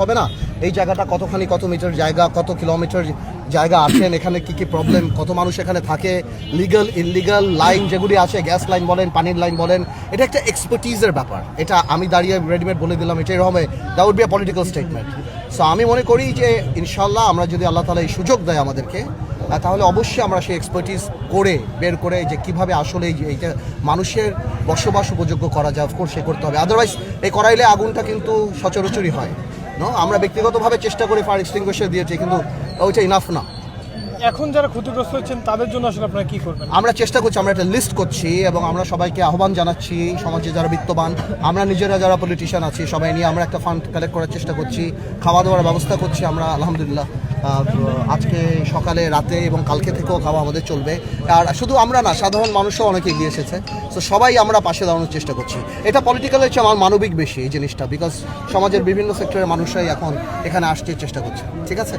হবে না? এই জায়গাটা কতখানি, কত মিটার জায়গা, কত কিলোমিটার জায়গা আছেন এখানে কি কি প্রবলেম কত মানুষ এখানে থাকে? লিগাল ইনলিগাল লাইন যেগুলি আছে গ্যাস লাইন বলেন, পানির লাইন বলেন, এটা একটা এক্সপার্টিজের ব্যাপার। এটা আমি দাঁড়িয়ে রেডিমেড বলে দিলাম এটা এরকম that would be a political statement so আমি মনে করি যে ইনশাল্লাহ আমরা যদি আল্লাহ তালা এই সুযোগ দেয় আমাদেরকে তাহলে অবশ্যই আমরা সেই এক্সপার্টিস করে, বের করে যে কীভাবে আসলে এইটা মানুষের বসবাস উপযোগ্য করা যায় অফকোর্স সে করতে হবে। আদারওয়াইজ এই করাইলে আগুনটা কিন্তু সচরাচরই হয়। আমরা ব্যক্তিগতভাবে চেষ্টা করি ফায়ার এক্সটিংগুইশার দিয়েছি কিন্তু ওইটা ইনাফ না। এখন যারা ক্ষতিগ্রস্ত হচ্ছেন তাদের জন্য আসলে আপনারা কি করবেন? আমরা চেষ্টা করছি আমরা একটা লিস্ট করছি এবং আমরা সবাইকে আহ্বান জানাচ্ছি সমাজে যারা বিত্তবান আমরা নিজেরা যারা পলিটিশিয়ান আছি সবাই নিয়ে আমরা একটা ফান্ড কালেক্ট করার চেষ্টা করছি খাওয়া দাওয়ার ব্যবস্থা করছি আমরা আলহামদুলিল্লাহ। আজকে সকালে, রাতে এবং কালকে থেকেও খাওয়া আমাদের চলবে। আর শুধু আমরা না, সাধারণ মানুষও অনেকে এগিয়ে এসেছে। তো সবাই আমরা পাশে দাঁড়ানোর চেষ্টা করছি। এটা পলিটিক্যাল হচ্ছে আমার মানবিক বেশি এই জিনিসটা বিকজ সমাজের বিভিন্ন সেক্টরের মানুষরাই এখন এখানে আসতে চেষ্টা করছে। ঠিক আছে?